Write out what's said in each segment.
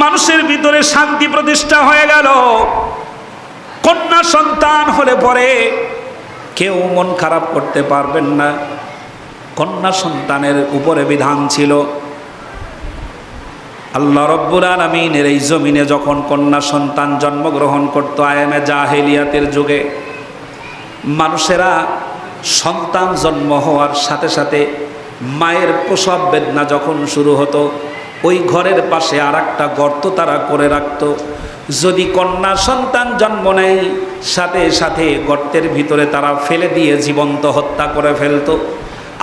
মানুষের ভিতরে শান্তি প্রতিষ্ঠা হয়ে গেল। কন্যা সন্তান হলে পরে কেউ মন খারাপ করতে পারবেন না। কন্যা সন্তানের উপরে বিধান ছিল। আল্লাহ রব্বুল আলমিনের এই জমিনে যখন কন্যা সন্তান জন্মগ্রহণ করত আয়ামে জাহেলিয়াতের যুগে, মানুষেরা সন্তান জন্ম হওয়ার সাথে সাথে মায়ের প্রসব বেদনা যখন শুরু হতো ওই ঘরের পাশে আর একটা গর্ত তারা করে রাখত। যদি কন্যা সন্তান জন্ম নেয়, সাথে সাথে গর্তের ভিতরে তারা ফেলে দিয়ে জীবন্ত হত্যা করে ফেলত।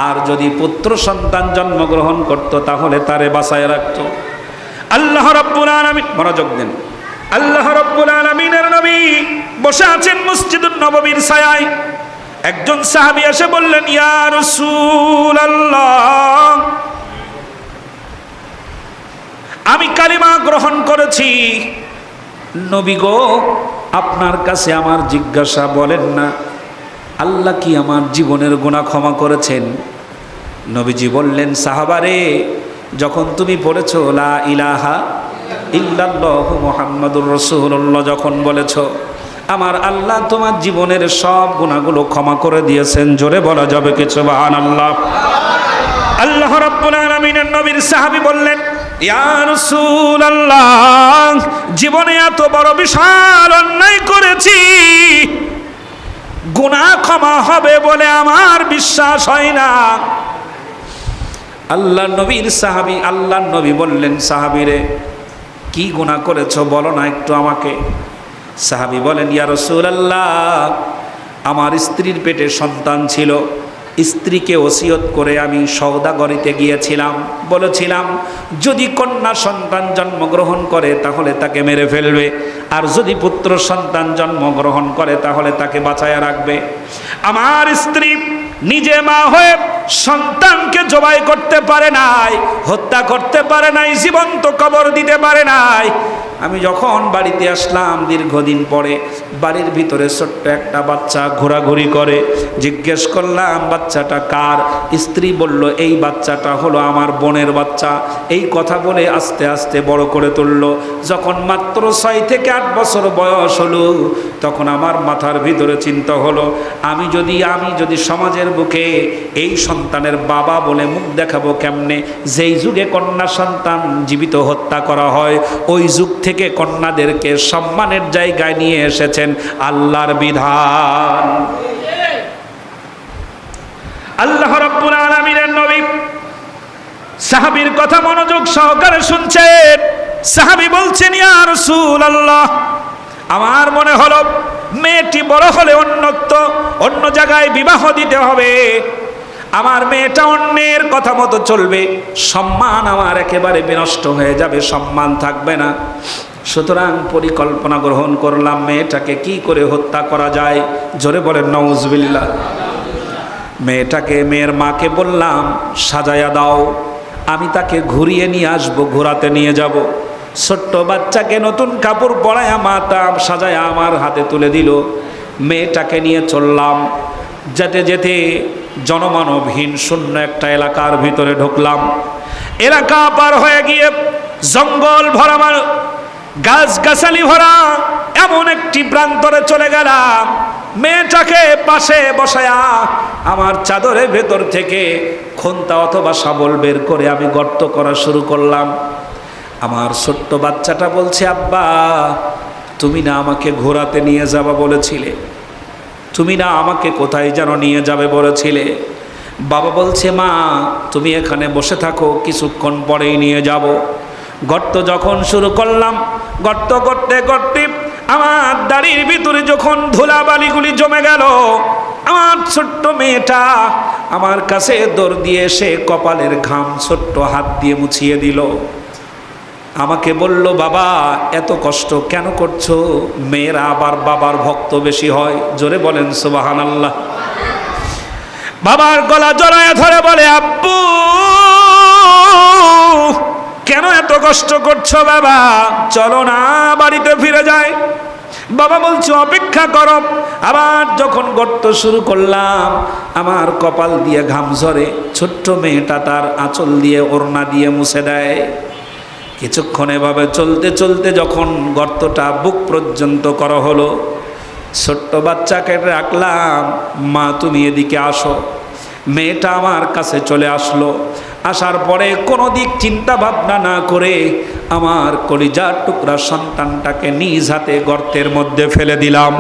আর যদি পুত্র সন্তান জন্মগ্রহণ করত, তাহলে তারে বাসায় রাখত। আল্লাহ রব্বুল আলামিন মনোযোগ দেন। আল্লাহ রব্বুল আলামিনের নবী বসে আছেন মসজিদুন নববীর ছায়ায়। একজন সাহাবী এসে বললেন, ইয়া রাসূলুল্লাহ আমি কালিমা গ্রহণ করেছি। নবী গো, আপনার কাছে আমার জিজ্ঞাসা বলেন না, আল্লাহ কি আমার জীবনের গুণা ক্ষমা করেছেন? নবীজি বললেন, সাহাবারে, যখন তুমি পড়েছ, লা ইলাহা ইল্লাল্লাহ মুহাম্মাদুর রাসূলুল্লাহ, যখন বলেছ, আমার আল্লাহ তোমার জীবনের সব গুণাগুলো ক্ষমা করে দিয়েছেন, জোরে বলা যাবে কি সুবহানাল্লাহ? আল্লাহ আল্লাহ রাব্বুল আলামিনের নবীর সাহাবী বললেন জীবনে এত বড় বিশাল অন্যায় করেছি, গুনাহ ক্ষমা হবে বলে আমার বিশ্বাস হয় না। আল্লাহ নবীর সাহাবি, আল্লাহ নবী বললেন, সাহাবিরে, কি গুনাহ করেছ বলো না একটু আমাকে? সাহাবি বলেন, ইয়া আল্লাহ আমার স্ত্রীর পেটে সন্তান ছিল স্ত্রীকে ওসিয়ত করে আমি সৌদাগরিতে গিয়েছিলাম। বলেছিলাম, যদি কন্যা সন্তান জন্মগ্রহণ করে, তাহলে তাকে মেরে ফেলবে। আর যদি পুত্র সন্তান জন্মগ্রহণ করে, তাহলে তাকে বাঁচায় রাখবে। আমার স্ত্রী নিজে মা হয়ে সন্তানকে জবাই করতে পারে নাই, হত্যা করতে পারে নাই, জীবন্ত কবর দিতে পারে নাই। আমি যখন বাড়িতে আসলাম দীর্ঘদিন পরে, বাড়ির ভিতরে ছোট্ট একটা বাচ্চা ঘোরাঘুরি করে, জিজ্ঞেস করলাম, বাচ্চাটা কার? স্ত্রী বলল, এই বাচ্চাটা হলো আমার বোনের বাচ্চা। এই কথা বলে আস্তে আস্তে বড় করে তুলল। যখন মাত্র ছয় থেকে আট বছর বয়স হলো, তখন আমার মাথার ভিতরে চিন্তা হলো, আমি যদি আমি যদি সমাজের বুকে এই সন্তানের বাবা বলে মুখ দেখাবো কেমনে? যেই যুগে কন্যা সন্তান জীবিত হত্যা করা হয়, ওই যুগ থেকে কন্যাদেরকে সম্মানের জায়গায় নিয়ে এসেছেন আল্লাহর বিধান। আল্লাহ রব্বুল আলামিনের নবী সাহাবীর কথা মনোযোগ সহকারে শুনছেন। সাহাবী বলছেন, ইয়া রাসূলুল্লাহ, আমার মনে হলো মেয়েটি বড় হলে অন্যত্র অন্য জায়গায় বিবাহ দিতে হবে। আমার মেয়েটা অন্যের কথা মতো চলবে। সম্মান আমার একেবারে বিনষ্ট হয়ে যাবে, সম্মান থাকবে না। সুতরাং পরিকল্পনা গ্রহণ করলাম, মেয়েটাকে কি করে হত্যা করা যায়? জোরে বলেন নওজবিল্লা মেয়েটাকে, মেয়ের মাকে বললাম, সাজায়া দাও, আমি তাকে ঘুরিয়ে নিয়ে আসব, ঘোরাতে নিয়ে যাব। ছোট্ট বাচ্চাকে নতুন কাপড় পরায় মাতা সাজায় আমার হাতে তুলে দিল। মেয়েটাকে নিয়ে চললাম। যেতে যেতে জনমানবহীন শূন্য একটা এলাকার ভিতরে ঢুকলাম। এলাকা পার হয়ে গিয়ে জঙ্গল ভরা মা- গাছগাছালি ভরা, এমন একটি প্রান্তরে চলে গেলাম। মেয়েটাকে পাশে বসায়া আমার চাদরের ভেতর থেকে খন্তা অথবা শাবল বের করে আমি গর্ত করা শুরু করলাম। আমার ছোট্ট বাচ্চাটা বলছে, আব্বা, তুমি না আমাকে ঘোরাতে নিয়ে যাবা বলেছিলে। তুমি না আমাকে কোথায় যেন নিয়ে যাবে বলেছিলে? বাবা বলছে, মা, তুমি এখানে বসে থাকো, কিছুক্ষণ পরেই নিয়ে যাব। গর্ত যখন শুরু করলাম, গর্ত করতে করতে আমার দাড়ির ভিতরে যখন ধুলাবালিগুলি জমে গেল, আমার ছোট্ট মেয়েটা আমার কাছে দৌড় দিয়ে এসে কপালের ঘাম ছোট্ট হাত দিয়ে মুছিয়ে দিল। আমাকে বলল, বাবা, এত কষ্ট কেন করছ? মেয়েরা আবার বাবার ভক্ত বেশি হয়। জোরে বলেন সুবাহান আল্লাহ বাবার গলা জড়ায় ধরে বলে, আব্বু, কেন এত কষ্ট করছ বাবা? চলো না, বাড়িতে ফিরে যায় বাবা বলছে, অপেক্ষা করো। আবার যখন গর্ত শুরু করলাম, আমার কপাল দিয়ে ঘাম ঝরে, ছোট্ট মেয়েটা তার আঁচল দিয়ে ওড়না দিয়ে মুছে দেয়। কিছুক্ষণ এভাবে চলতে চলতে যখন গর্তটা বুক পর্যন্ত করা হলো, ছোট্ট বাচ্চাকে রাখলাম, মা, তুমি এদিকে আসো। মেয়েটা আমার কাছে চলে আসলো। আসার পরে কোনো দিক চিন্তা ভাবনা না করে আমার কলিজার টুকরা সন্তানটাকে নিজ হাতে গর্তের মধ্যে ফেলে দিলাম।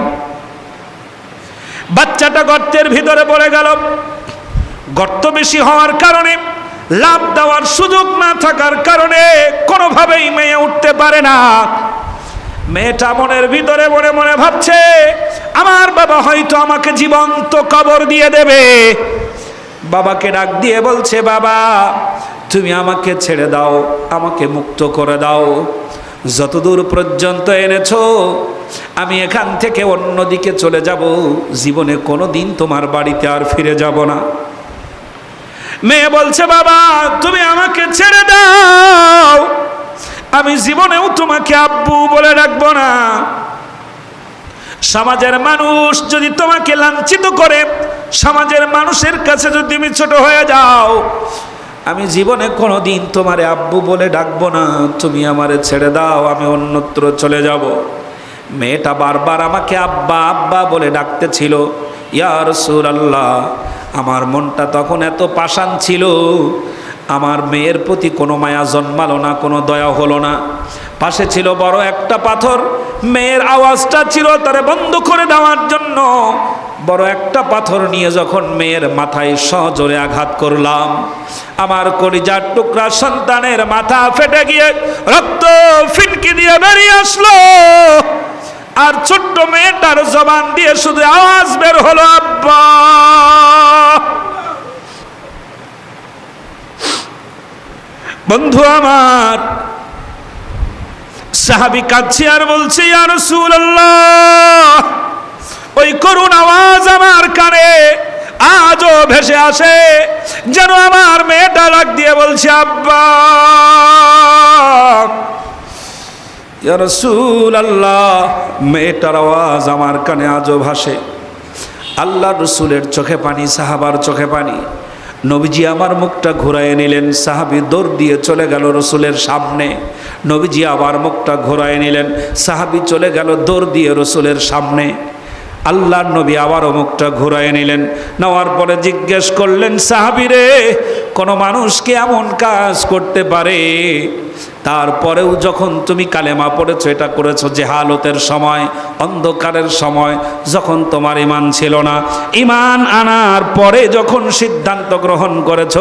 বাচ্চাটা গর্তের ভিতরে পড়ে গেল। গর্ত বেশি হওয়ার কারণে লাভ দেওয়ার সুযোগ না থাকার কারণে কোনোভাবেই মেয়ে উঠতে পারে না। মেয়েটা মনের ভিতরে মনে মনে ভাবছে, আমার বাবা হয়তো আমাকে জীবন্ত কবর দিয়ে দেবে। বাবাকে ডাক দিয়ে বলছে, বাবা, তুমি আমাকে ছেড়ে দাও, আমাকে মুক্ত করে দাও। যতদূর পর্যন্ত এনেছ, আমি এখান থেকে অন্যদিকে চলে যাব। জীবনে কোনো দিন তোমার বাড়িতে আর ফিরে যাব না। মেয়ে বলছে, বাবা, তুমি আমাকে ছেড়ে দাও। আমি জীবনেও তোমাকে আব্বু বলে রাখব না। সমাজের মানুষ যদি তোমাকে লাঞ্ছিত করে, সমাজের মানুষের কাছে যদি তুমি ছোট হয়ে যাও, আমি জীবনে কোনো দিন তোমারে আব্বু বলে ডাকবো না। তুমি আমারে ছেড়ে দাও, আমি অন্যত্র চলে যাব। মেয়েটা বারবার আমাকে আব্বা আব্বা বলে ডাকতেছিল ইয়ার সুর আল্লাহ আমার মনটা তখন এত পাষাণ ছিল। আমার মেয়ের প্রতি কোনো মায়া জন্মালো না, কোনো দয়া হলো না। পাশে ছিল বড় একটা পাথর। মেয়ের আওয়াজটা ছিল তারে বন্ধ করে দেওয়ার জন্য। বড় একটা পাথর নিয়ে যখন মেয়ের মাথায় সজোরে আঘাত করলাম, আমার কলিজার টুকরা সন্তানের মাথা ফেটে গিয়ে রক্ত ফিনকি দিয়ে বেরিয়ে আসলো। আর ছোট্ট মেয়েটার জবান দিয়ে শুধু আওয়াজ বের হলো, আব্বা। বন্ধু আমার, সাহাবি কাঁদছে আর বলছে আর ওই করুণ আওয়াজ আমার কানে আজও ভেসে আসে, যেন আমার মেয়েটা লাগ দিয়ে বলছে, আব্বা। রসুল আল্লাহ মেয়েটার আওয়াজ আমার কানে আজও ভাসে। আল্লাহ রসুলের চোখে পানি, সাহাবার চোখে পানি। নবীজি আমার মুখটা ঘুরাইয়ে নিলেন, সাহাবি দৌড় দিয়ে চলে গেল রসুলের সামনে। নবীজি আবার মুখটা ঘুরাইয়ে নিলেন, সাহাবি চলে গেল দৌড় দিয়ে রসুলের সামনে। আল্লাহর নবী আবারও মুখটা ঘুরাইয়ে নিলেন। নেওয়ার পরে জিজ্ঞেস করলেন সাহাবিরে কোনো মানুষকে এমন কাজ করতে পারে? তারপরেও যখন তুমি কালেমা পড়েছো, এটা করেছ যে হালতের সময়, অন্ধকারের সময়, যখন তোমার ইমান ছিল না। ইমান আনার পরে যখন সিদ্ধান্ত গ্রহণ করেছ,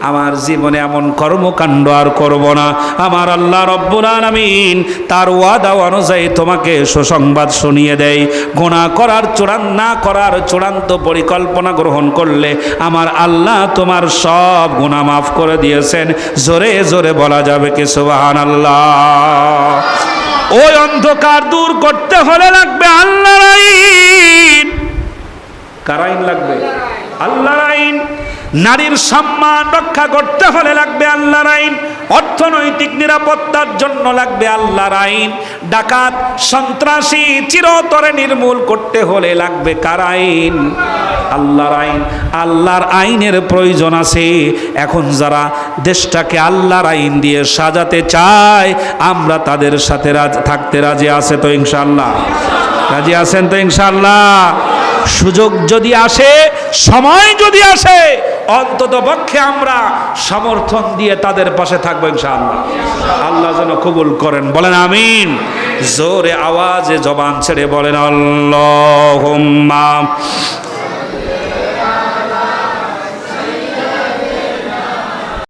আমার জীবনে এমন কর্মকাণ্ড আর করব না। আমার আল্লাহ রব্বুল আলামিন তার ওয়াদা অনুযায়ী তোমাকে সুসংবাদ শুনিয়ে দেয়। গোনা করার চূড়ান্ত, না করার চূড়ান্ত পরিকল্পনা গ্রহণ করলে আমার আল্লাহ তোমার সব গুণা মাফ করে দিয়েছেন। জোরে জোরে বলা যাবে কি সোহান আল্লাহ ওই অন্ধকার দূর করতে হলে লাগবে আল্লাহর কারাইন লাগবে? আল্লাহ নারীর সম্মান রক্ষা করতে হলে লাগবে আল্লাহ অর্থনৈতিক নিরাপত্তার জন্য লাগবে আল্লাহর আইন। ডাকাত, সন্ত্রাসী চিরতরে নির্মূল করতে হলে লাগবে কার আইন? আল্লাহর আইন। আল্লাহর আইনের প্রয়োজন আছে। এখন যারা দেশটাকে আল্লাহর আইন দিয়ে সাজাতে চায়, আমরা তাদের সাথে থাকতে রাজি আছে তো ইনশাল্লাহ রাজি আছেন তো ইনশাল্লাহ সুযোগ যদি আসে, সময় যদি আসে অন্তত পক্ষে আমরা সমর্থন দিয়ে তাদের পাশে থাকব ইনশাআল্লাহ। আল্লাহ যেন কবুল করেন। বলেন আমিন। জোরে আওয়াজে জবান ছেড়ে বলেন আল্লাহ